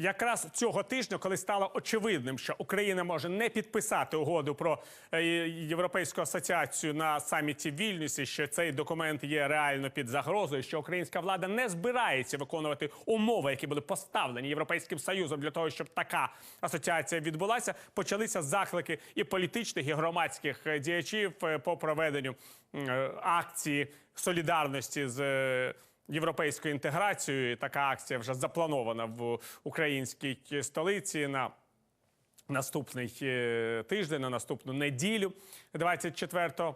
Якраз цього тижня, коли стало очевидним, що Україна може не підписати угоду про е, європейську асоціацію на саміті в Вільнюсі, що цей документ є реально під загрозою, що українська влада не збирається виконувати умови, які були поставлені європейським союзом для того, щоб така асоціація відбулася, почалися заклики і політичних, і громадських е, діячів е, по проведенню акції солідарності з. Європейською інтеграцією. Така акція вже запланована в українській столиці на наступний е, тиждень, на наступну неділю, 24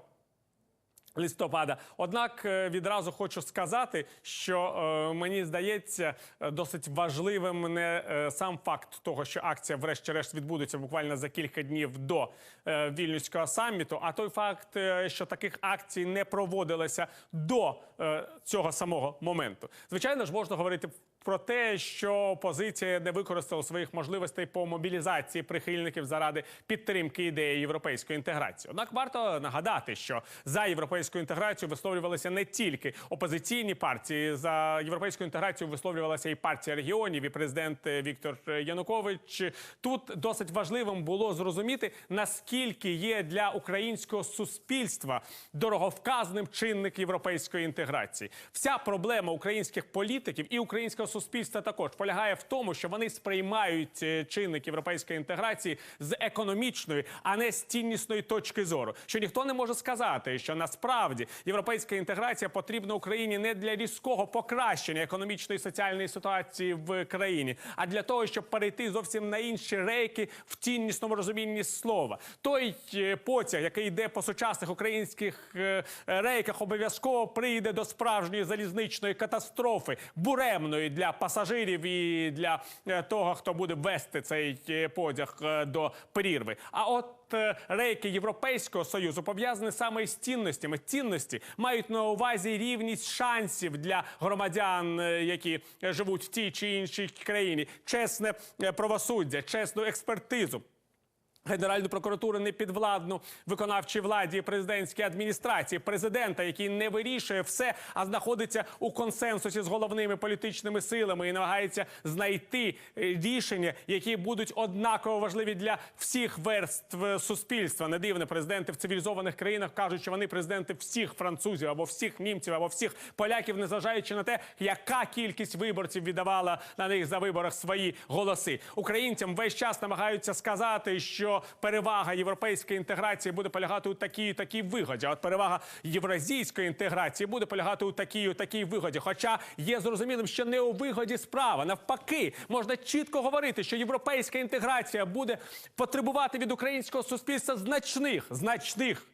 листопада. Однак е, відразу хочу сказати, що е, мені здається е, досить важливим не е, сам факт того, що акція, врешті-решт, відбудеться буквально за кілька днів до е, вільнюського саміту, а той факт, е, що таких акцій не проводилося до е, цього самого моменту. Звичайно ж, можна говорити. Про те, що опозиція не використала своїх можливостей по мобілізації прихильників заради підтримки ідеї європейської інтеграції. Однак варто нагадати, що за європейську інтеграцію висловлювалися не тільки опозиційні партії, за європейську інтеграцію висловлювалася і партія регіонів, і президент е, Віктор Янукович. Тут досить важливим було зрозуміти наскільки є для українського суспільства дороговказним чинник європейської інтеграції. Вся проблема українських політиків і українського суспільства також полягає в тому, що вони сприймають е, чинник європейської інтеграції з економічної, а не з ціннісної точки зору. Що ніхто не може сказати, що насправді європейська інтеграція потрібна Україні не для різкого покращення економічної і соціальної ситуації в країні, а для того, щоб перейти зовсім на інші рейки в ціннісному розумінні слова. Той е, потяг, який йде по сучасних українських е, рейках, обов'язково прийде до справжньої залізничної катастрофи, буремної для пасажирів і для е, того, хто буде вести цей е, потяг е, до перірви. А от рейки Європейського союзу пов'язані саме з цінностями. Цінності мають на увазі рівність шансів для громадян, які живуть в тій чи іншій країні, чесне правосуддя, чесну експертизу. Генеральну прокуратуру не підвладну виконавчій владі президентській адміністрації, президента, який не вирішує все, а знаходиться у консенсусі з головними політичними силами і намагається знайти е, рішення, які будуть однаково важливі для всіх верств суспільства. Не дивно, президенти в цивілізованих країнах кажуть, що вони президенти всіх французів або всіх німців, або всіх поляків, незважаючи на те, яка кількість виборців віддавала на них за виборах свої голоси. Українцям весь час намагаються сказати, що перевага європейської інтеграції буде полягати у такій і такій вигоді. А от перевага євразійської інтеграції буде полягати у такій такій вигоді. Хоча є зрозумілим, що не у вигоді справа. Навпаки, можна чітко говорити, що європейська інтеграція буде потребувати від українського суспільства значних значних.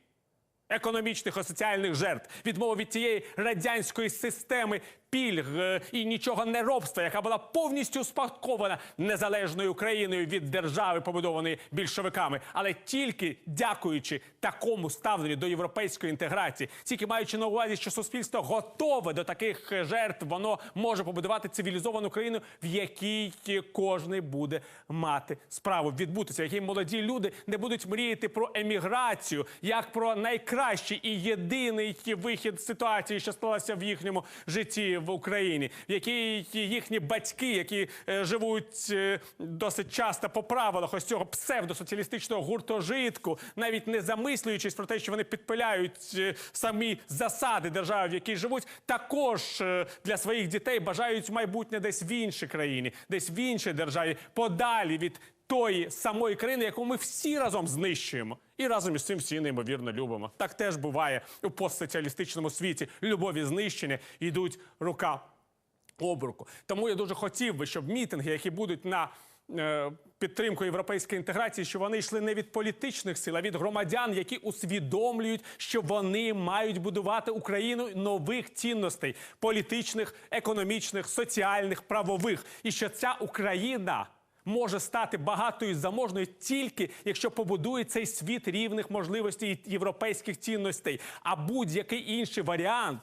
Економічних і соціальних жертв, відмова від цієї радянської системи пільг е, і нічого не робства, яка була повністю успадкована незалежною Україною від держави, побудованої більшовиками, але тільки дякуючи такому ставленню до європейської інтеграції, тільки маючи на увазі, що суспільство готове до таких е, жертв, воно може побудувати цивілізовану країну, в якій кожен буде мати справу відбутися, в якій молоді люди не будуть мріяти про еміграцію, як про найкращий і єдиний вихід ситуації, що сталося в їхньому житті в Україні, в якій їхні батьки, які е, живуть е, досить часто по правилах ось цього псевдосоціалістичного гуртожитку, навіть не замислюючись про те, що вони підпиляють е, самі засади держави, в якій живуть, також для своїх дітей бажають майбутнє десь в іншій країні, десь в іншій державі, подалі від тої самої країни, яку ми всі разом знищуємо. І разом із цим всі неймовірно любимо. Так теж буває у постсоціалістичному світі. Любов і знищення йдуть рука обруку. Тому я дуже хотів би, щоб мітинги, які будуть на е, підтримку європейської інтеграції, що вони йшли не від політичних сил, а від громадян, які усвідомлюють, що вони мають будувати Україну нових цінностей політичних, економічних, соціальних, правових, і що ця Україна. Може стати багатою заможною тільки якщо побудує цей світ рівних можливостей і європейських цінностей. А будь-який інший варіант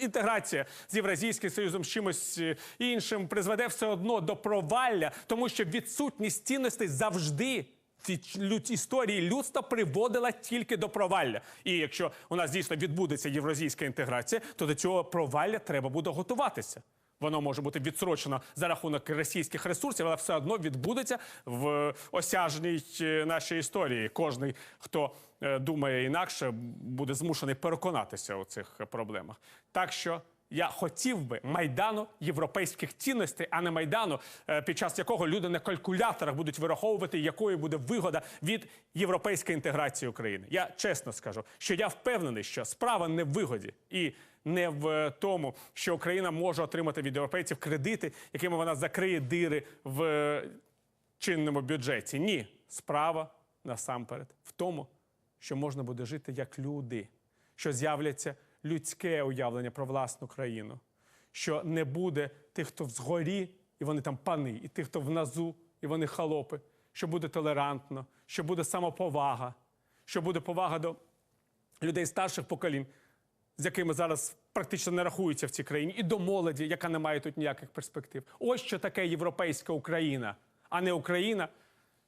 інтеграція з Євразійським Союзом з чимось е, іншим призведе все одно до провалля, тому що відсутність цінностей завжди. в історії людства приводила тільки до провалля. І якщо у нас дійсно відбудеться євразійська інтеграція, то до цього провалля треба буде готуватися. Воно може бути відсрочено за рахунок російських ресурсів, але все одно відбудеться в осяжній е, нашій історії. Кожний, хто е, думає інакше, буде змушений переконатися у цих проблемах. Так що я хотів би майдану європейських цінностей, а не майдану, е, під час якого люди на калькуляторах будуть вираховувати, якою буде вигода від європейської інтеграції України. Я чесно скажу, що я впевнений, що справа не в вигоді і не в тому, що Україна може отримати від європейців кредити, якими вона закриє дири в е, чинному бюджеті. Ні, справа насамперед в тому, що можна буде жити як люди, що з'являться людське уявлення про власну країну, що не буде тих, хто згорі, і вони там пани, і тих, хто внизу, і вони халопи, що буде толерантно, що буде самоповага, що буде повага до людей старших поколінь, з якими зараз практично не рахуються в цій країні, і до молоді, яка не має тут ніяких перспектив. Ось що таке європейська Україна, а не Україна,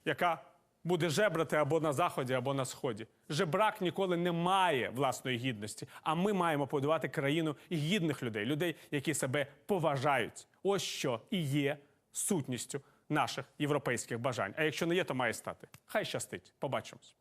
яка буде жебрати або на заході, або на сході. Жебрак ніколи не має власної гідності. А ми маємо побудувати країну гідних людей, людей, які себе поважають. Ось що і є сутністю наших європейських бажань. А якщо не є, то має стати. Хай щастить. Побачимось.